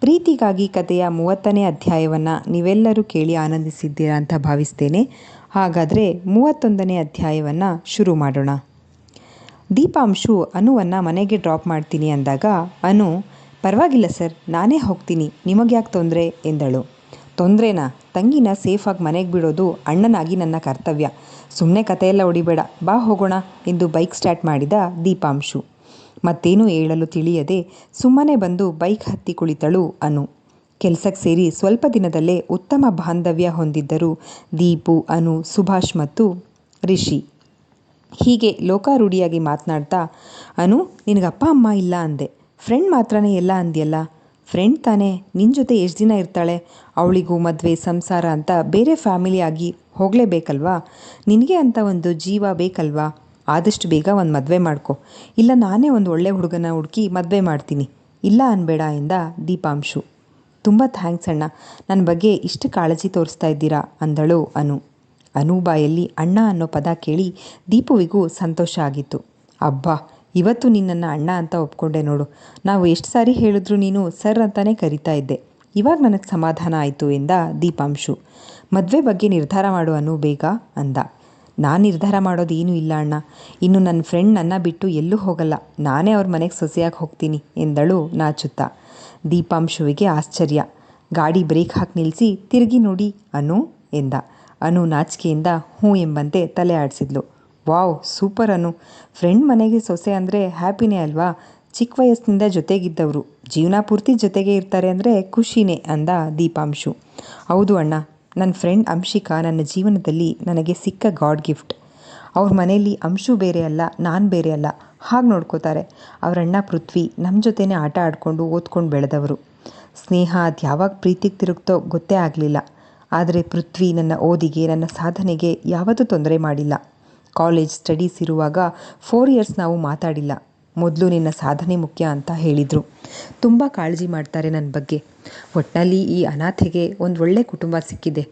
ಪ್ರೀತಿಗಾಗಿ ಕಥೆಯ ಮೂವತ್ತನೇ ಅಧ್ಯಾಯವನ್ನು ನೀವೆಲ್ಲರೂ ಕೇಳಿ ಆನಂದಿಸಿದ್ದೀರಾ ಅಂತ ಭಾವಿಸ್ತೇನೆ. ಹಾಗಾದರೆ ಮೂವತ್ತೊಂದನೇ ಅಧ್ಯಾಯವನ್ನು ಶುರು ಮಾಡೋಣ. ದೀಪಾಂಶು ಅನುವನ್ನು ಮನೆಗೆ ಡ್ರಾಪ್ ಮಾಡ್ತೀನಿ ಅಂದಾಗ, ಅನು, ಪರವಾಗಿಲ್ಲ ಸರ್, ನಾನೇ ಹೋಗ್ತೀನಿ ನಿಮಗೆ ಯಾಕೆ ತೊಂದರೆ? ಎಂದಳು. ತೊಂದರೆನಾ? ತಂಗಿನ ಸೇಫಾಗಿ ಮನೆಗೆ ಬಿಡೋದು ಅಣ್ಣನಾಗಿ ನನ್ನ ಕರ್ತವ್ಯ. ಸುಮ್ಮನೆ ಕಥೆಯೆಲ್ಲ ಹೊಡಿಬೇಡ ಬಾ ಹೋಗೋಣ, ಎಂದು ಬೈಕ್ ಸ್ಟಾರ್ಟ್ ಮಾಡಿದ ದೀಪಾಂಶು. ಮತ್ತೇನು ಹೇಳಲು ತಿಳಿಯದೆ ಸುಮ್ಮನೆ ಬಂದು ಬೈಕ್ ಹತ್ತಿ ಕುಳಿತಳು ಅನು. ಕೆಲಸಕ್ಕೆ ಸೇರಿ ಸ್ವಲ್ಪ ದಿನದಲ್ಲೇ ಉತ್ತಮ ಬಾಂಧವ್ಯ ಹೊಂದಿದ್ದರು ದೀಪು, ಅನು, ಸುಭಾಷ್ ಮತ್ತು ರಿಷಿ. ಹೀಗೆ ಲೋಕಾರೂಢಿಯಾಗಿ ಮಾತನಾಡ್ತಾ, ಅನು, ನಿನಗಪ್ಪ ಅಮ್ಮ ಇಲ್ಲ ಅಂದೆ. ಫ್ರೆಂಡ್ ಮಾತ್ರನೇ ಎಲ್ಲ ಅಂದ್ಯಲ್ಲ? ಫ್ರೆಂಡ್ ತಾನೇ ನಿನ್ನ ಜೊತೆ ಎಷ್ಟು ದಿನ ಇರ್ತಾಳೆ? ಅವಳಿಗೂ ಮದುವೆ, ಸಂಸಾರ ಅಂತ ಬೇರೆ ಫ್ಯಾಮಿಲಿ ಆಗಿ ಹೋಗಲೇಬೇಕಲ್ವಾ? ನಿನಗೆ ಅಂತ ಒಂದು ಜೀವ ಬೇಕಲ್ವಾ? ಆದಷ್ಟು ಬೇಗ ಒಂದು ಮದುವೆ ಮಾಡ್ಕೊ. ಇಲ್ಲ ನಾನೇ ಒಂದು ಒಳ್ಳೆ ಹುಡುಗನ ಹುಡುಕಿ ಮದುವೆ ಮಾಡ್ತೀನಿ. ಇಲ್ಲ ಅನ್ಬೇಡ ಎಂದ ದೀಪಾಂಶು. ತುಂಬ ಥ್ಯಾಂಕ್ಸ್ ಅಣ್ಣ. ನನ್ನ ಬಗ್ಗೆ ಇಷ್ಟು ಕಾಳಜಿ ತೋರಿಸ್ತಾ ಇದ್ದೀರಾ? ಅಂದಳು ಅನು. ಅನು ಬಾಯಲ್ಲಿ ಅಣ್ಣ ಅನ್ನೋ ಪದ ಕೇಳಿ ದೀಪುವಿಗೂ ಸಂತೋಷ ಆಗಿತ್ತು. ಅಬ್ಬಾ, ಇವತ್ತು ನಿನ್ನನ್ನು ಅಣ್ಣ ಅಂತ ಒಪ್ಕೊಂಡೆ ನೋಡು. ನಾವು ಎಷ್ಟು ಸಾರಿ ಹೇಳಿದ್ರು ನೀನು ಸರ್ ಅಂತಾನೆ ಕರಿತಾ ಇದ್ದೆ. ಇವಾಗ ನನಗೆ ಸಮಾಧಾನ ಆಯಿತು ಎಂದ ದೀಪಾಂಶು. ಮದುವೆ ಬಗ್ಗೆ ನಿರ್ಧಾರ ಮಾಡು ಅನು ಬೇಗ, ಅಂದ. ನಾನು ನಿರ್ಧಾರ ಮಾಡೋದು ಏನೂ ಇಲ್ಲ ಅಣ್ಣ. ಇನ್ನು ನನ್ನ ಫ್ರೆಂಡ್ ನನ್ನ ಬಿಟ್ಟು ಎಲ್ಲೂ ಹೋಗಲ್ಲ. ನಾನೇ ಅವ್ರ ಮನೆಗೆ ಸೊಸೆಯಾಗಿ ಹೋಗ್ತೀನಿ, ಎಂದಳು ನಾಚುತ್ತಾ. ದೀಪಾಂಶುವಿಗೆ ಆಶ್ಚರ್ಯ. ಗಾಡಿ ಬ್ರೇಕ್ ಹಾಕಿ ನಿಲ್ಲಿಸಿ ತಿರುಗಿ ನೋಡಿ, ಅನು ಎಂದ. ಅನು ನಾಚಿಕೆಯಿಂದ ಹ್ಞೂ ಎಂಬಂತೆ ತಲೆ ಆಡಿಸಿದ್ಲು. Wow, super Anu. ಫ್ರೆಂಡ್ ಮನೆಗೆ ಸೊಸೆ ಅಂದರೆ ಹ್ಯಾಪಿನೇ ಅಲ್ವಾ? ಚಿಕ್ಕ ವಯಸ್ಸಿನಿಂದ ಜೊತೆಗಿದ್ದವರು. ಜೀವನ ಪೂರ್ತಿ ಜೊತೆಗೆ ಇರ್ತಾರೆ ಅಂದರೆ ಖುಷಿನೇ, ಅಂದ ದೀಪಾಂಶು. ಹೌದು ಅಣ್ಣ ನನ್ನ ಫ್ರೆಂಡ್ ಅಂಶಿಕಾ ನನ್ನ ಜೀವನದಲ್ಲಿ ನನಗೆ ಸಿಕ್ಕ ಗಾಡ್ ಗಿಫ್ಟ್. ಅವ್ರ ಮನೆಯಲ್ಲಿ ಅಂಶು ಬೇರೆ ಅಲ್ಲ, ನಾನು ಬೇರೆ ಅಲ್ಲ. ಹಾಗೆ ನೋಡ್ಕೋತಾರೆ. ಅವರಣ್ಣ ಪೃಥ್ವಿ ನಮ್ಮ ಜೊತೆನೇ ಆಟ ಆಡಿಕೊಂಡು ಓದ್ಕೊಂಡು ಬೆಳೆದವರು. ಸ್ನೇಹ ಅದು ಯಾವಾಗ ಪ್ರೀತಿಗೆ ತಿರುಗ್ತೋ ಗೊತ್ತೇ ಆಗಲಿಲ್ಲ. ಆದರೆ ಪೃಥ್ವಿ ನನ್ನ ಓದಿಗೆ, ನನ್ನ ಸಾಧನೆಗೆ ಯಾವತ್ತೂ ತೊಂದರೆ ಮಾಡಿಲ್ಲ. ಕಾಲೇಜ್ ಸ್ಟಡೀಸ್ ಇರುವಾಗ ಫೋರ್ ಇಯರ್ಸ್ ನಾವು ಮಾತಾಡಿಲ್ಲ. ಮೊದಲು ನಿನ್ನ ಸಾಧನೆ ಮುಖ್ಯ ಅಂತ ಹೇಳಿದರು. ತುಂಬ ಕಾಳಜಿ ಮಾಡ್ತಾರೆ ನನ್ನ ಬಗ್ಗೆ. ಒಟ್ಟಿನಲ್ಲಿ ಈ ಅನಾಥೆಗೆ ಒಂದು ಒಳ್ಳೆ ಕುಟುಂಬ ಸಿಕ್ಕಿದೆ.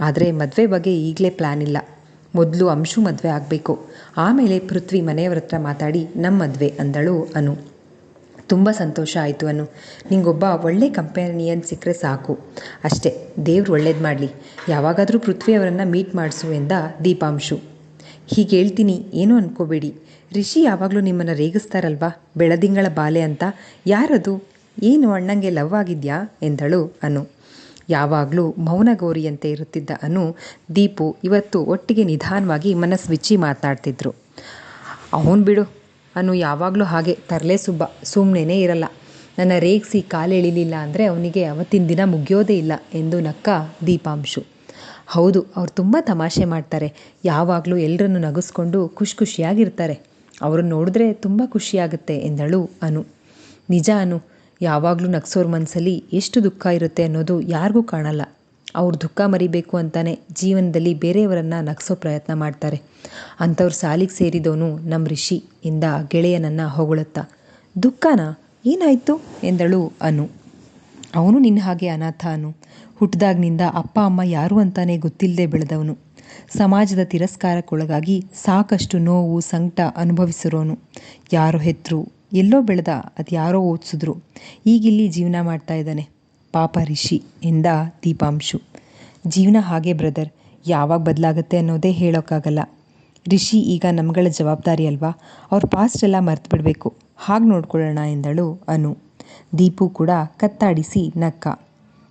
ಆದರೆ ಮದುವೆ ಬಗ್ಗೆ ಈಗಲೇ ಪ್ಲ್ಯಾನ್ ಇಲ್ಲ. ಮೊದಲು ಅಂಶು ಮದುವೆ ಆಗಬೇಕು. ಆಮೇಲೆ ಪೃಥ್ವಿ ಮನೆಯವ್ರ ಹತ್ರ ಮಾತಾಡಿ ನಮ್ಮ ಮದುವೆ ಅಂದಳು ಅನು. ತುಂಬ ಸಂತೋಷ ಆಯಿತು ಅನು. ನಿಂಗೊಬ್ಬ ಒಳ್ಳೆ ಕಂಪೆನಿಯನ್ ಸಿಕ್ಕರೆ ಸಾಕು. ಅಷ್ಟೇ, ದೇವ್ರು ಒಳ್ಳೇದು ಮಾಡಲಿ. ಯಾವಾಗಾದರೂ ಪೃಥ್ವಿ ಅವರನ್ನು ಮೀಟ್ ಮಾಡಿಸು ಎಂದ ದೀಪಾಂಶು. ಹೀಗೆ ಹೇಳ್ತೀನಿ, ಏನೂ ಅನ್ಕೋಬೇಡಿ. ರಿಷಿ ಯಾವಾಗಲೂ ನಿಮ್ಮನ್ನು ರೇಗಿಸ್ತಾರಲ್ವಾ? ಬೆಳದಿಂಗಳ ಬಾಲೆ ಅಂತ. ಯಾರದು? ಏನು ಅಣ್ಣಂಗೆ ಲವ್ ಆಗಿದ್ಯಾ? ಎಂದಳು ಅನು. ಯಾವಾಗಲೂ ಮೌನಗೌರಿಯಂತೆ ಇರುತ್ತಿದ್ದ ಅನು, ದೀಪು ಇವತ್ತು ಒಟ್ಟಿಗೆ ನಿಧಾನವಾಗಿ ಮನಸ್ಸು ಬಿಚ್ಚಿ ಮಾತನಾಡ್ತಿದ್ರು ಅವನು ಬಿಡು. ಅನು ಯಾವಾಗಲೂ ಹಾಗೆ. ತರಲೆ ಸುಬ್ಬ. ಸುಮ್ಮನೆ ಇರಲ್ಲ. ನನ್ನ ರೇಗಿಸಿ ಕಾಲೆಳಿಲಿಲ್ಲ ಅಂದರೆ ಅವನಿಗೆ ಅವತ್ತಿನ ದಿನ ಮುಗಿಯೋದೇ ಇಲ್ಲ ಎಂದು ನಕ್ಕ ದೀಪಾಂಶು. ಹೌದು, ಅವ್ರು ತುಂಬ ತಮಾಷೆ ಮಾಡ್ತಾರೆ. ಯಾವಾಗಲೂ ಎಲ್ಲರನ್ನು ನಗಿಸ್ಕೊಂಡು ಖುಷಿ ಖುಷಿಯಾಗಿರ್ತಾರೆ. ಅವ್ರನ್ನ ನೋಡಿದ್ರೆ ತುಂಬ ಖುಷಿಯಾಗುತ್ತೆ ಎಂದಳು ಅನು. ನಿಜ ಅನು, ಯಾವಾಗಲೂ ನಗ್ಸೋರ ಮನಸ್ಸಲ್ಲಿ ಎಷ್ಟು ದುಃಖ ಇರುತ್ತೆ ಅನ್ನೋದು ಯಾರಿಗೂ ಕಾಣಲ್ಲ. ಅವ್ರ ದುಃಖ ಮರಿಬೇಕು ಅಂತಾನೆ ಜೀವನದಲ್ಲಿ ಬೇರೆಯವರನ್ನು ನಗ್ಸೋ ಪ್ರಯತ್ನ ಮಾಡ್ತಾರೆ. ಅಂಥವ್ರ ಸಾಲಿಗೆ ಸೇರಿದವನು ನಮ್ಮ ಋಷಿ ಎಂದ ಗೆಳೆಯನನ್ನು ಹೊಗಳುತ್ತಾ, ದುಃಖನ? ಏನಾಯಿತು? ಎಂದಳು ಅನು. ಅವನು ನಿನ್ನ ಹಾಗೆ ಅನಾಥ ಅನು. ಹುಟ್ಟಿದಾಗ್ನಿಂದ ಅಪ್ಪ, ಅಮ್ಮ ಯಾರು ಅಂತಾನೆ ಗೊತ್ತಿಲ್ಲದೆ ಬೆಳೆದವನು. ಸಮಾಜದ ತಿರಸ್ಕಾರಕ್ಕೊಳಗಾಗಿ ಸಾಕಷ್ಟು ನೋವು, ಸಂಕಟ ಅನುಭವಿಸಿರೋನು. ಯಾರೋ ಹೆತ್ತರು ಎಲ್ಲೋ ಬೆಳೆದ ಅದು ಯಾರೋ ಓದಿಸಿದ್ರು. ಈಗಿಲ್ಲಿ ಜೀವನ ಮಾಡ್ತಾ ಇದ್ದಾನೆ. ಪಾಪ ರಿಷಿ ಎಂದ ದೀಪಾಂಶು. ಜೀವನ ಹಾಗೆ, ಬ್ರದರ್. ಯಾವಾಗ ಬದಲಾಗುತ್ತೆ ಅನ್ನೋದೇ ಹೇಳೋಕ್ಕಾಗಲ್ಲ. ರಿಷಿ ಈಗ ನಮ್ಗಳ ಜವಾಬ್ದಾರಿ ಅಲ್ವಾ? ಅವ್ರ ಪಾಸ್ಟ್ ಎಲ್ಲ ಮರ್ತು ಬಿಡಬೇಕು ಹಾಗೆ ನೋಡ್ಕೊಳ್ಳೋಣ ಎಂದಳು ಅನು. ದೀಪು ಕೂಡ ಕತ್ತಾಡಿಸಿ ನಕ್ಕ.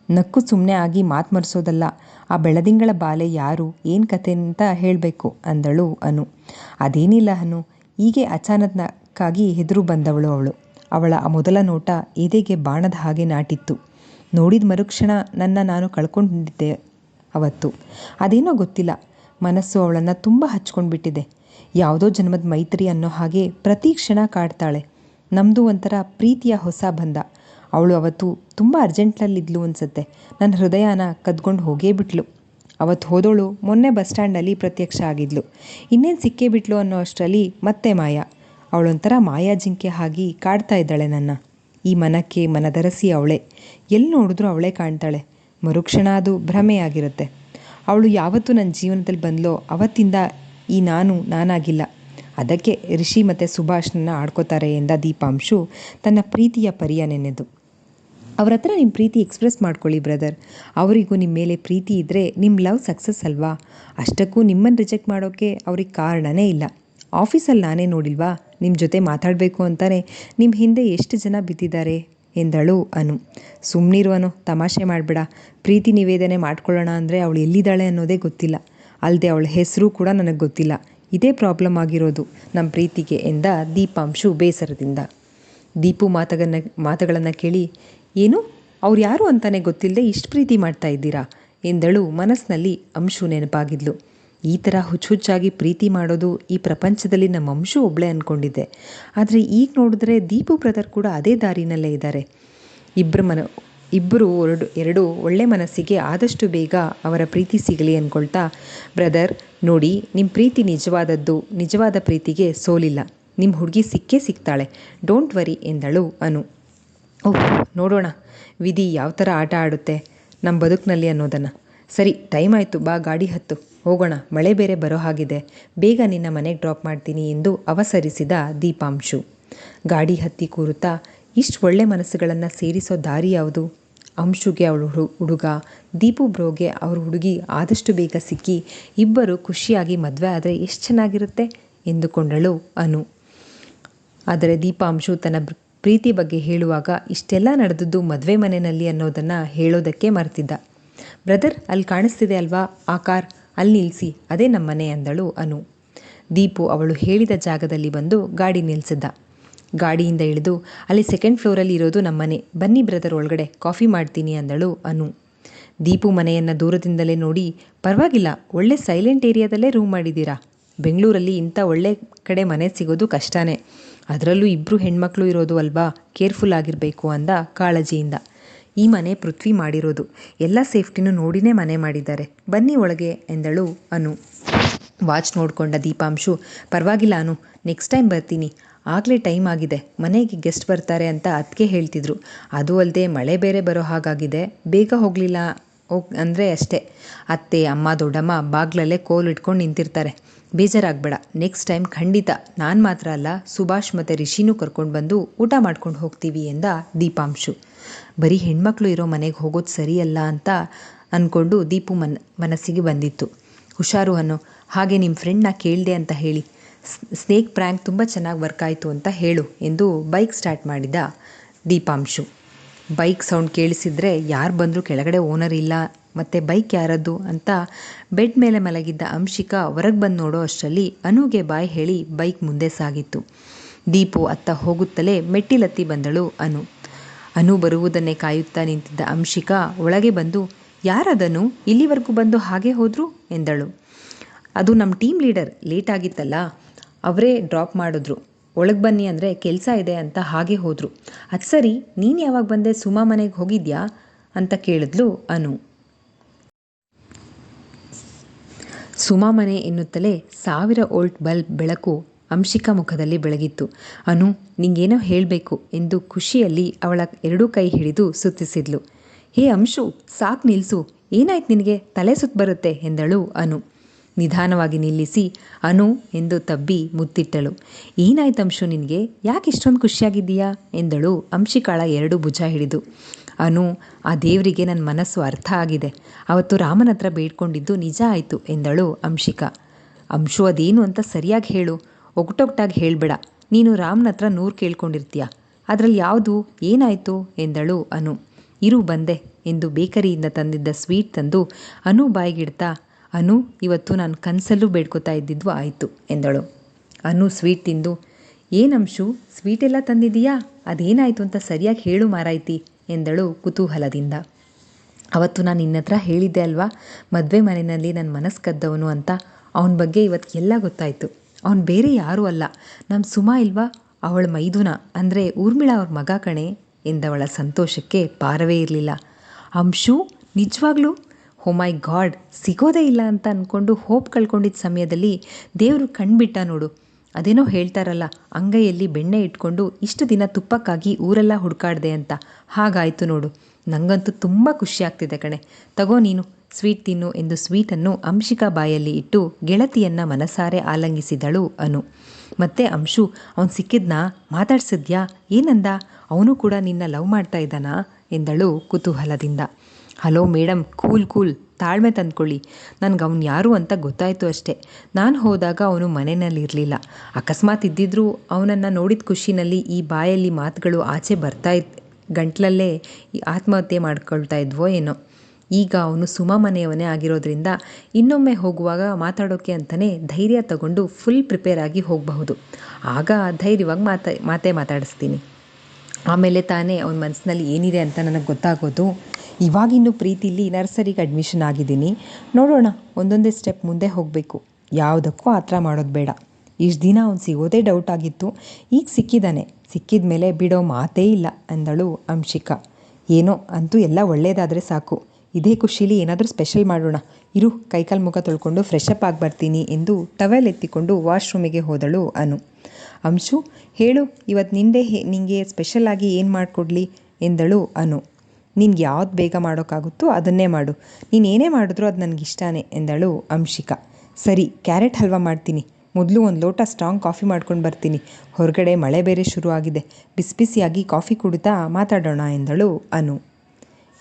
ನಕ್ಕು ಸುಮ್ಮನೆ ಆಗಿ ಮಾತು ಮರೆಸೋದಲ್ಲ. ಆ ಬೆಳದಿಂಗಳ ಬಾಲೆ ಯಾರು, ಏನು ಕತೆ ಅಂತ ಹೇಳಬೇಕು ಅಂದಳು ಅನು. ಅದೇನಿಲ್ಲ ಅನು, ಹೀಗೆ ಅಚಾನಕ್ಕಾಗಿ ಹೆದರು ಬಂದವಳು ಅವಳು. ಅವಳ ಆ ಮೊದಲ ನೋಟ ಎದೆಗೆ ಬಾಣದ ಹಾಗೆ ನಾಟಿತ್ತು. ನೋಡಿದ ಮರುಕ್ಷಣ ನನ್ನ ನಾನು ಕಳ್ಕೊಂಡಿದ್ದೆ ಅವತ್ತು. ಅದೇನೋ ಗೊತ್ತಿಲ್ಲ, ಮನಸ್ಸು ಅವಳನ್ನು ತುಂಬ ಹಚ್ಕೊಂಡ್ಬಿಟ್ಟಿದೆ. ಯಾವುದೋ ಜನ್ಮದ ಮೈತ್ರಿ ಅನ್ನೋ ಹಾಗೆ ಪ್ರತಿ ಕ್ಷಣ ಕಾಡ್ತಾಳೆ. ನಮ್ಮದು ಒಂಥರ ಪ್ರೀತಿಯ ಹೊಸ ಬಂಧ ಅವಳು ಅವತ್ತು ತುಂಬ ಅರ್ಜೆಂಟ್ನಲ್ಲಿದ್ಲು ಅನಿಸುತ್ತೆ. ನನ್ನ ಹೃದಯನ ಕದ್ಕೊಂಡು ಹೋಗೇ ಬಿಟ್ಲು. ಅವತ್ತು ಹೋದೋಳು ಮೊನ್ನೆ ಬಸ್ ಸ್ಟ್ಯಾಂಡಲ್ಲಿ ಪ್ರತ್ಯಕ್ಷ ಆಗಿದ್ಲು. ಇನ್ನೇನು ಸಿಕ್ಕೇ ಬಿಟ್ಲು ಅನ್ನೋ ಅಷ್ಟರಲ್ಲಿ ಮತ್ತೆ ಮಾಯ. ಅವಳೊಂಥರ ಮಾಯಾ ಜಿಂಕೆ ಆಗಿ ಕಾಡ್ತಾ ಇದ್ದಾಳೆ ನನ್ನ. ಈ ಮನಕ್ಕೆ ಮನದರಸಿ ಅವಳೇ. ಎಲ್ಲಿ ನೋಡಿದ್ರೂ ಅವಳೇ ಕಾಣ್ತಾಳೆ. ಮರುಕ್ಷಣ ಅದು ಭ್ರಮೆಯಾಗಿರುತ್ತೆ. ಅವಳು ಯಾವತ್ತು ನನ್ನ ಜೀವನದಲ್ಲಿ ಬಂದಲೋ ಅವತ್ತಿಂದ ಈ ನಾನು ನಾನಾಗಿಲ್ಲ. ಅದಕ್ಕೆ ರಿಷಿ ಮತ್ತು ಸುಭಾಷ್ನನ್ನ ಆಡ್ಕೋತಾರೆ ಎಂದ ದೀಪಾಂಶು ತನ್ನ ಪ್ರೀತಿಯ ಪರಿಯ ನೆನೆದು ಅವ್ರ ಹತ್ರ ನಿಮ್ಮ ಪ್ರೀತಿ ಎಕ್ಸ್ಪ್ರೆಸ್ ಮಾಡ್ಕೊಳ್ಳಿ ಬ್ರದರ್ ಅವರಿಗೂ ನಿಮ್ಮ ಮೇಲೆ ಪ್ರೀತಿ ಇದ್ದರೆ ನಿಮ್ಮ ಲವ್ ಸಕ್ಸಸ್ ಅಲ್ವಾ? ಅಷ್ಟಕ್ಕೂ ನಿಮ್ಮನ್ನು ರಿಜೆಕ್ಟ್ ಮಾಡೋಕ್ಕೆ ಅವ್ರಿಗೆ ಕಾರಣನೇ ಇಲ್ಲ. ಆಫೀಸಲ್ಲಿ ನಾನೇ ನೋಡಿಲ್ವಾ? ನಿಮ್ಮ ಜೊತೆ ಮಾತಾಡಬೇಕು ಅಂತಾನೆ ನಿಮ್ಮ ಹಿಂದೆ ಎಷ್ಟು ಜನ ಬಿದ್ದಿದ್ದಾರೆ? ಎಂದಳು ಅನು. ಸುಮ್ಮನಿರುವನು ತಮಾಷೆ ಮಾಡಬೇಡ. ಪ್ರೀತಿ ನಿವೇದನೆ ಮಾಡ್ಕೊಳ್ಳೋಣ ಅಂದರೆ ಅವಳು ಎಲ್ಲಿದ್ದಾಳೆ ಅನ್ನೋದೇ ಗೊತ್ತಿಲ್ಲ. ಅಲ್ಲದೆ ಅವಳ ಹೆಸರು ಕೂಡ ನನಗೆ ಗೊತ್ತಿಲ್ಲ. ಇದೇ ಪ್ರಾಬ್ಲಮ್ ಆಗಿರೋದು ನಮ್ಮ ಪ್ರೀತಿಗೆ ಎಂದ ದೀಪಾಂಶು ಬೇಸರದಿಂದ. ದೀಪು ಮಾತಗನ್ನ, ಮಾತುಗಳನ್ನು ಕೇಳಿ ಏನು? ಅವ್ರು ಯಾರು ಅಂತಾನೆ ಗೊತ್ತಿಲ್ಲದೆ ಇಷ್ಟು ಪ್ರೀತಿ ಮಾಡ್ತಾ ಇದ್ದೀರಾ? ಎಂದಳು ಮನಸ್ಸಿನಲ್ಲಿ ಅಂಶು ನೆನಪಾಗಿದ್ಲು. ಈ ಥರ ಹುಚ್ಚುಚ್ಚಾಗಿ ಪ್ರೀತಿ ಮಾಡೋದು ಈ ಪ್ರಪಂಚದಲ್ಲಿ ನಮ್ಮ ಅಂಶು ಒಬ್ಬಳೇ ಅಂದ್ಕೊಂಡಿದ್ದೆ ಆದರೆ ಈಗ ನೋಡಿದ್ರೆ ದೀಪು ಬ್ರದರ್ ಕೂಡ ಅದೇ ದಾರಿನಲ್ಲೇ ಇದ್ದಾರೆ. ಇಬ್ಬರು ಮನ ಇಬ್ಬರು ಎರಡು ಎರಡು ಒಳ್ಳೆ ಮನಸ್ಸಿಗೆ ಆದಷ್ಟು ಬೇಗ ಅವರ ಪ್ರೀತಿ ಸಿಗಲಿ ಅಂದ್ಕೊಳ್ತಾ ಬ್ರದರ್, ನೋಡಿ ನಿಮ್ಮ ಪ್ರೀತಿ ನಿಜವಾದದ್ದು, ನಿಜವಾದ ಪ್ರೀತಿಗೆ ಸೋಲಿಲ್ಲ. ನಿಮ್ಮ ಹುಡುಗಿ ಸಿಕ್ಕೇ ಸಿಗ್ತಾಳೆ ಡೋಂಟ್ ವರಿ, ಎಂದಳು ಅನು. ಓಹ್, ನೋಡೋಣ. ವಿಧಿ ಯಾವ ಥರ ಆಟ ಆಡುತ್ತೆ? ನಮ್ಮ ಬದುಕಿನಲ್ಲಿ ಅನ್ನೋದನ್ನು. ಸರಿ ಟೈಮ್ ಆಯಿತು, ಬಾ, ಗಾಡಿ ಹತ್ತು. ಹೋಗೋಣ, ಮಳೆ ಬೇರೆ ಬರೋ ಹಾಗಿದೆ. ಬೇಗ ನಿನ್ನ ಮನೆಗೆ ಡ್ರಾಪ್ ಮಾಡ್ತೀನಿ ಎಂದು ಅವಸರಿಸಿದ ದೀಪಾಂಶು. ಗಾಡಿ ಹತ್ತಿ ಕೂರುತ್ತಾ, ಇಷ್ಟು ಒಳ್ಳೆ ಮನಸ್ಸುಗಳನ್ನು ಸೇರಿಸೋ ದಾರಿ ಯಾವುದು? ಅಂಶುಗೆ ಅವಳು ಹುಡುಗ. ದೀಪು ಬ್ರೋಗೆ ಅವ್ರ ಹುಡುಗಿ ಆದಷ್ಟು ಬೇಗ ಸಿಕ್ಕಿ, ಇಬ್ಬರು ಖುಷಿಯಾಗಿ ಮದುವೆ ಆದರೆ ಎಷ್ಟು ಚೆನ್ನಾಗಿರುತ್ತೆ? ಎಂದುಕೊಂಡಳು ಅನು. ಆದರೆ ದೀಪಾಂಶು ತನ್ನ ಪ್ರೀತಿ ಬಗ್ಗೆ ಹೇಳುವಾಗ ಇಷ್ಟೆಲ್ಲ ನಡೆದದ್ದು ಮದುವೆ ಮನೆಯಲ್ಲಿ ಅನ್ನೋದನ್ನು ಹೇಳೋದಕ್ಕೆ ಮರೆತಿದ್ದ. ಬ್ರದರ್, ಅಲ್ಲಿ ಕಾಣಿಸ್ತಿದೆ ಅಲ್ವಾ? ಆ ಕಾರ್? ಅಲ್ಲಿ ನಿಲ್ಲಿಸಿ ಅದೇ ನಮ್ಮನೆ ಅಂದಳು ಅನು. ದೀಪು ಅವಳು ಹೇಳಿದ ಜಾಗದಲ್ಲಿ ಬಂದು ಗಾಡಿ ನಿಲ್ಲಿಸಿದ್ದ ಗಾಡಿಯಿಂದ ಇಳಿದು, ಅಲ್ಲಿ ಸೆಕೆಂಡ್ ಫ್ಲೋರಲ್ಲಿ ಇರೋದು ನಮ್ಮನೆ ಬನ್ನಿ ಬ್ರದರ್, ಒಳಗಡೆ ಕಾಫಿ ಮಾಡ್ತೀನಿ ಅಂದಳು ಅನು. ದೀಪು ಮನೆಯನ್ನು ದೂರದಿಂದಲೇ ನೋಡಿ, ಪರವಾಗಿಲ್ಲ, ಒಳ್ಳೆ ಸೈಲೆಂಟ್ ಏರಿಯಾದಲ್ಲೇ ರೂಮ್ ಮಾಡಿದ್ದೀರಾ? ಬೆಂಗಳೂರಲ್ಲಿ ಇಂಥ ಒಳ್ಳೆ ಕಡೆ ಮನೆ ಸಿಗೋದು ಕಷ್ಟನೇ. ಅದರಲ್ಲೂ ಇಬ್ಬರು ಹೆಣ್ಮಕ್ಳು ಇರೋದು ಅಲ್ವಾ? ಕೇರ್ಫುಲ್ ಆಗಿರಬೇಕು ಅಂದ ಕಾಳಜಿಯಿಂದ. ಈ ಮನೆ ಪೃಥ್ವಿ ಮಾಡಿರೋದು. ಎಲ್ಲ ಸೇಫ್ಟಿನೂ ನೋಡಿನೇ ಮನೆ ಮಾಡಿದ್ದಾರೆ. ಬನ್ನಿ ಒಳಗೆ ಎಂದಳು ಅನು. ವಾಚ್ ನೋಡಿಕೊಂಡ ದೀಪಾಂಶು, ಪರವಾಗಿಲ್ಲ ಅನು ನೆಕ್ಸ್ಟ್ ಟೈಮ್ ಬರ್ತೀನಿ. ಆಗಲೇ ಟೈಮ್ ಆಗಿದೆ. ಮನೆಗೆ ಗೆಸ್ಟ್ ಬರ್ತಾರೆ ಅಂತ ಅದಕ್ಕೆ ಹೇಳ್ತಿದ್ರು. ಅದು ಅಲ್ಲದೆ ಮಳೆ ಬೇರೆ ಬರೋ ಹಾಗಾಗಿದೆ. ಬೇಗ ಹೋಗಲಿಲ್ಲ, ಹೋಗ್, ಅಂದರೆ ಅಷ್ಟೇ. ಅತ್ತೆ, ಅಮ್ಮ, ದೊಡ್ಡಮ್ಮ ಬಾಗ್ಲಲ್ಲೇ ಕೋಲ್ ಇಟ್ಕೊಂಡು ನಿಂತಿರ್ತಾರೆ. ಬೇಜಾರಾಗಬೇಡ. ನೆಕ್ಸ್ಟ್ ಟೈಮ್ ಖಂಡಿತ ನಾನು ಮಾತ್ರ ಅಲ್ಲ, ಸುಭಾಷ್ ಮತ್ತು ರಿಷಿನೂ ಕರ್ಕೊಂಡು ಬಂದು ಊಟ ಮಾಡ್ಕೊಂಡು ಹೋಗ್ತೀವಿ ಎಂದ ದೀಪಾಂಶು. ಬರೀ ಹೆಣ್ಮಕ್ಳು ಇರೋ ಮನೆಗೆ ಹೋಗೋದು ಸರಿಯಲ್ಲ ಅಂತ ಅಂದ್ಕೊಂಡು ದೀಪು ಮನ್, ಮನಸ್ಸಿಗೆ ಬಂದಿತ್ತು. ಹುಷಾರು ಅನ್ನೋ, ಹಾಗೆ ನಿಮ್ಮ ಫ್ರೆಂಡ್ನ ಕೇಳಿದೆ ಅಂತ ಹೇಳಿ. ಸ್ನೇಕ್ ಪ್ರ್ಯಾಂಕ್ ತುಂಬ ಚೆನ್ನಾಗಿ ವರ್ಕ್ ಆಯಿತು ಅಂತ ಹೇಳು ಎಂದು ಬೈಕ್ ಸ್ಟಾರ್ಟ್ ಮಾಡಿದ ದೀಪಾಂಶು. ಬೈಕ್ ಸೌಂಡ್ ಕೇಳಿಸಿದ್ರೆ ಯಾರು ಬಂದರೂ ಕೆಳಗಡೆ ಓನರ್ ಇಲ್ಲ, ಮತ್ತು ಬೈಕ್ ಯಾರದ್ದು ಅಂತ ಬೆಡ್ ಮೇಲೆ ಮಲಗಿದ್ದ ಅಂಶಿಕಾ ಹೊರಗೆ ಬಂದು ನೋಡೋ ಅಷ್ಟರಲ್ಲಿ ಅನುಗೆ ಬಾಯ್ ಹೇಳಿ ಬೈಕ್ ಮುಂದೆ ಸಾಗಿತ್ತು. ದೀಪು ಅತ್ತ ಹೋಗುತ್ತಲೇ ಮೆಟ್ಟಿಲತ್ತಿ ಬಂದಳು ಅನು. ಅನು ಬರುವುದನ್ನೇ ಕಾಯುತ್ತಾ ನಿಂತಿದ್ದ ಅಂಶಿಕಾ ಒಳಗೆ ಬಂದು, ಯಾರದನು? ಇಲ್ಲಿವರೆಗೂ ಬಂದು ಹಾಗೆ ಹೋದರು? ಎಂದಳು. ಅದು ನಮ್ಮ ಟೀಮ್ ಲೀಡರ್ ಲೇಟ್ ಆಗಿತ್ತಲ್ಲ. ಅವರೇ ಡ್ರಾಪ್ ಮಾಡಿದ್ರು. ಒಳಗೆ ಬನ್ನಿ ಅಂದರೆ ಕೆಲಸ ಇದೆ ಅಂತ ಹಾಗೆ ಹೋದರು. ಅದು ಸರಿ, ನೀನು ಯಾವಾಗ ಬಂದೆ? ಸುಮಾ ಮನೆಗೆ ಹೋಗಿದ್ಯಾ? ಅಂತ ಕೇಳಿದ್ಲು ಅನು. ಸುಮಾ ಮನೆ ಎನ್ನುತ್ತಲೇ ಸಾವಿರ ಓಲ್ಟ್ ಬಲ್ಬ್ ಬೆಳಕು ಅಂಶಿಕಾ ಮುಖದಲ್ಲಿ ಬೆಳಗಿತ್ತು. ಅನು, ನಿಂಗೇನೋ ಹೇಳಬೇಕು ಎಂದು ಖುಷಿಯಲ್ಲಿ ಅವಳ ಎರಡೂ ಕೈ ಹಿಡಿದು ಸುತ್ತಿಸಿದ್ಲು. ಹೇ ಅಂಶು, ಸಾಕು ನಿಲ್ಲಿಸು ಏನಾಯ್ತು ನಿನಗೆ? ತಲೆ ಸುತ್ತ ಬರುತ್ತೆ, ಎಂದಳು ಅನು. ನಿಧಾನವಾಗಿ ನಿಲ್ಲಿಸಿ, ಅನು ಎಂದು ತಬ್ಬಿ ಮುತ್ತಿಟ್ಟಳು. ಏನಾಯ್ತು ಅಂಶು ನಿನಗೆ ಯಾಕೆ ಇಷ್ಟೊಂದು ಖುಷಿಯಾಗಿದ್ದೀಯಾ? ಎಂದಳು ಅಂಶಿಕಾಳ ಎರಡು ಭುಜ ಹಿಡಿದು. ಅನು, ಆ ದೇವರಿಗೆ ನನ್ನ ಮನಸ್ಸು ಅರ್ಥ ಆಗಿದೆ. ಅವತ್ತು ರಾಮನ ಹತ್ರ ಬೇಡ್ಕೊಂಡಿದ್ದು ನಿಜ ಆಯಿತು, ಎಂದಳು ಅಂಶಿಕಾ. ಅಂಶು, ಅದೇನು ಅಂತ ಸರಿಯಾಗಿ ಹೇಳು. ಒಗಟೊಗಟಾಗಿ ಹೇಳಬೇಡ. ನೀನು ರಾಮನ ಹತ್ರ ನೂರು ಕೇಳ್ಕೊಂಡಿರ್ತೀಯ? ಅದರಲ್ಲಿ ಯಾವುದು? ಏನಾಯಿತು? ಎಂದಳು ಅನು. ಇರು, ಬಂದೆ, ಎಂದು ಬೇಕರಿಯಿಂದ ತಂದಿದ್ದ ಸ್ವೀಟ್ ತಂದು ಅನು ಬಾಯಿಗಿಡ್ತಾ ಅನು, ಇವತ್ತು ನಾನು ಕನಸಲ್ಲೂ ಬೇಡ್ಕೋತಾ ಇದ್ದಿದ್ದು ಆಯಿತು, ಎಂದಳು. ಅನು ಸ್ವೀಟ್ ತಿಂದು ಏನಂಶು ಸ್ವೀಟೆಲ್ಲ ತಂದಿದೀಯಾ ಅದೇನಾಯಿತು ಅಂತ ಸರಿಯಾಗಿ ಹೇಳು ಮಾರಾಯ್ತಿ, ಎಂದಳು ಕುತೂಹಲದಿಂದ. ಅವತ್ತು ನಾನು ನಿನ್ನ ಹತ್ರ ಹೇಳಿದ್ದೆ ಅಲ್ವಾ? ಮದುವೆ ಮನೆಯಲ್ಲಿ ನನ್ನ ಮನಸ್ಸು ಕದ್ದವನು ಅಂತ. ಅವನ ಬಗ್ಗೆ ಇವತ್ತು ಎಲ್ಲ ಗೊತ್ತಾಯಿತು. ಅವನು ಬೇರೆ ಯಾರೂ ಅಲ್ಲ. ನಮ್ಮ ಸುಮಾ ಇಲ್ವಾ? ಅವಳ ಮೈದುನ, ಅಂದರೆ ಊರ್ಮಿಳ ಅವ್ರ ಮಗ ಕಣೆ, ಎಂದವಳ ಸಂತೋಷಕ್ಕೆ ಪಾರವೇ ಇರಲಿಲ್ಲ. ಅಂಶು, ನಿಜವಾಗ್ಲೂ? ಹೋ ಮೈ ಗಾಡ್, ಸಿಗೋದೇ ಇಲ್ಲ ಅಂತ ಅಂದ್ಕೊಂಡು ಹೋಪ್ ಕಳ್ಕೊಂಡಿದ್ದ ಸಮಯದಲ್ಲಿ ದೇವರು ಕಣ್ಬಿಟ್ಟ ನೋಡು. ಅದೇನೋ ಹೇಳ್ತಾರಲ್ಲ, ಅಂಗೈಯಲ್ಲಿ ಬೆಣ್ಣೆ ಇಟ್ಕೊಂಡು ಇಷ್ಟು ದಿನ ತುಪ್ಪಕ್ಕಾಗಿ ಊರೆಲ್ಲ ಹುಡುಕಾಡ್ದೆ ಅಂತ. ಹಾಗಾಯಿತು ನೋಡು. ನನಗಂತೂ ತುಂಬ ಖುಷಿ ಆಗ್ತಿದೆ ಕಣೆ. ತಗೋ ನೀನು, ಸ್ವೀಟ್ ತಿನ್ನು ಎಂದು ಸ್ವೀಟನ್ನು ಅಂಶಿಕಾ ಬಾಯಲ್ಲಿ ಇಟ್ಟು ಗೆಳತಿಯನ್ನ ಮನಸಾರೆ ಆಲಂಗಿಸಿದಳು ಅನು. ಮತ್ತೆ ಅಂಶು, ಅವನು ಸಿಕ್ಕಿದ್ನಾ ಮಾತಾಡ್ಸಿದ್ಯಾ? ಏನಂದ? ಅವನು ಕೂಡ ನಿನ್ನ ಲವ್ ಮಾಡ್ತಾ ಇದ್ದಾನಾ? ಎಂದಳು ಕುತೂಹಲದಿಂದ. Hello madam cool cool. ತಾಳ್ಮೆ ತಂದ್ಕೊಳ್ಳಿ. ನನಗೆ ಅವ್ನು ಯಾರು ಅಂತ ಗೊತ್ತಾಯಿತು ಅಷ್ಟೇ. ನಾನು ಹೋದಾಗ ಅವನು ಮನೆಯಲ್ಲಿರಲಿಲ್ಲ ಅಕಸ್ಮಾತ್ ಇದ್ದಿದ್ರೂ ಅವನನ್ನು ನೋಡಿದ ಖುಷಿನಲ್ಲಿ ಈ ಬಾಯಲ್ಲಿ ಮಾತುಗಳು ಆಚೆ ಬರ್ತಾ ಇದ್, ಗಂಟ್ಲಲ್ಲೇ ಆತ್ಮಹತ್ಯೆ ಮಾಡ್ಕೊಳ್ತಾ ಇದ್ವೋ ಏನೋ. ಈಗ ಅವನು ಸುಮ ಮನೆಯವನೇ ಆಗಿರೋದ್ರಿಂದ ಇನ್ನೊಮ್ಮೆ ಹೋಗುವಾಗ ಮಾತಾಡೋಕ್ಕೆ ಅಂತಲೇ ಧೈರ್ಯ ತಗೊಂಡು ಫುಲ್ ಪ್ರಿಪೇರ್ ಆಗಿ ಹೋಗಬಹುದು. ಆಗ ಧೈರ್ಯವಾಗಿ ಮಾತಾ, ಮಾತೇ ಮಾತಾಡಿಸ್ತೀನಿ. ಆಮೇಲೆ ತಾನೇ ಅವನ ಮನಸ್ಸಿನಲ್ಲಿ ಏನಿದೆ ಅಂತ ನನಗೆ ಗೊತ್ತಾಗೋದು. ಇವಾಗಿನ್ನು ಪ್ರೀತಿಲಿ ನರ್ಸರಿಗೆ ಅಡ್ಮಿಷನ್ ಆಗಿದ್ದೀನಿ. ನೋಡೋಣ, ಒಂದೊಂದೇ ಸ್ಟೆಪ್ ಮುಂದೆ ಹೋಗಬೇಕು. ಯಾವುದಕ್ಕೂ ಆ ಥರ ಮಾಡೋದು ಬೇಡ. ಇಷ್ಟು ದಿನ ಅವ್ನು ಸಿಗೋದೇ ಡೌಟ್ ಆಗಿತ್ತು. ಈಗ ಸಿಕ್ಕಿದ್ದಾನೆ ಸಿಕ್ಕಿದ ಮೇಲೆ ಬಿಡೋ ಮಾತೇ ಇಲ್ಲ, ಅಂದಳು ಅಂಶಿಕಾ. ಏನೋ, ಅಂತೂ ಎಲ್ಲ ಒಳ್ಳೆಯದಾದರೆ ಸಾಕು. ಇದೇ ಖುಷಿಲಿ ಏನಾದರೂ ಸ್ಪೆಷಲ್ ಮಾಡೋಣ. ಇರು, ಕೈಕಾಲು ಮುಖ ತೊಳ್ಕೊಂಡು ಫ್ರೆಶ್ ಅಪ್ ಆಗಿ ಬರ್ತೀನಿ ಎಂದು ಟವೆಲ್ ಎತ್ತಿಕೊಂಡು ವಾಶ್ರೂಮಿಗೆ ಹೋದಳು ಅನು. ಅಂಶು, ಹೇಳು ಇವತ್ತು ನಿಂದೆ ನಿಂಗೆ ಸ್ಪೆಷಲಾಗಿ ಏನು ಮಾಡಿಕೊಡ್ಲಿ? ಎಂದಳು ಅನು. ನಿನ್ಗೆ ಯಾವ್ದು ಬೇಗ ಮಾಡೋಕ್ಕಾಗುತ್ತೋ ಅದನ್ನೇ ಮಾಡು. ನೀನು ಏನೇ ಮಾಡಿದ್ರೂ ಅದು ನನಗೆ ಇಷ್ಟನೇ ಎಂದಳು ಅಂಶಿಕಾ. ಸರಿ, ಕ್ಯಾರೆಟ್ ಹಲ್ವಾ ಮಾಡ್ತೀನಿ. ಮೊದಲು ಒಂದು ಲೋಟ ಸ್ಟ್ರಾಂಗ್ ಕಾಫಿ ಮಾಡ್ಕೊಂಡು ಬರ್ತೀನಿ. ಹೊರಗಡೆ ಮಳೆ ಬೇರೆ ಶುರುವಾಗಿದೆ. ಬಿಸಿ ಬಿಸಿಯಾಗಿ ಕಾಫಿ ಕುಡಿತಾ ಮಾತಾಡೋಣ ಎಂದಳು ಅನು.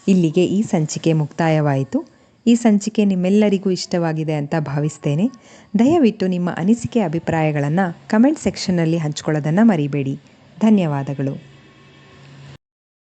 ಇಲ್ಲಿಗೆ ಈ ಸಂಚಿಕೆ ಮುಕ್ತಾಯವಾಯಿತು. ಈ ಸಂಚಿಕೆ ನಿಮ್ಮೆಲ್ಲರಿಗೂ ಇಷ್ಟವಾಗಿದೆ ಅಂತ ಭಾವಿಸ್ತೇನೆ. ದಯವಿಟ್ಟು ನಿಮ್ಮ ಅನಿಸಿಕೆ ಅಭಿಪ್ರಾಯಗಳನ್ನು ಕಮೆಂಟ್ ಸೆಕ್ಷನ್ನಲ್ಲಿ ಹಂಚ್ಕೊಳ್ಳೋದನ್ನು ಮರಿಬೇಡಿ. ಧನ್ಯವಾದಗಳು.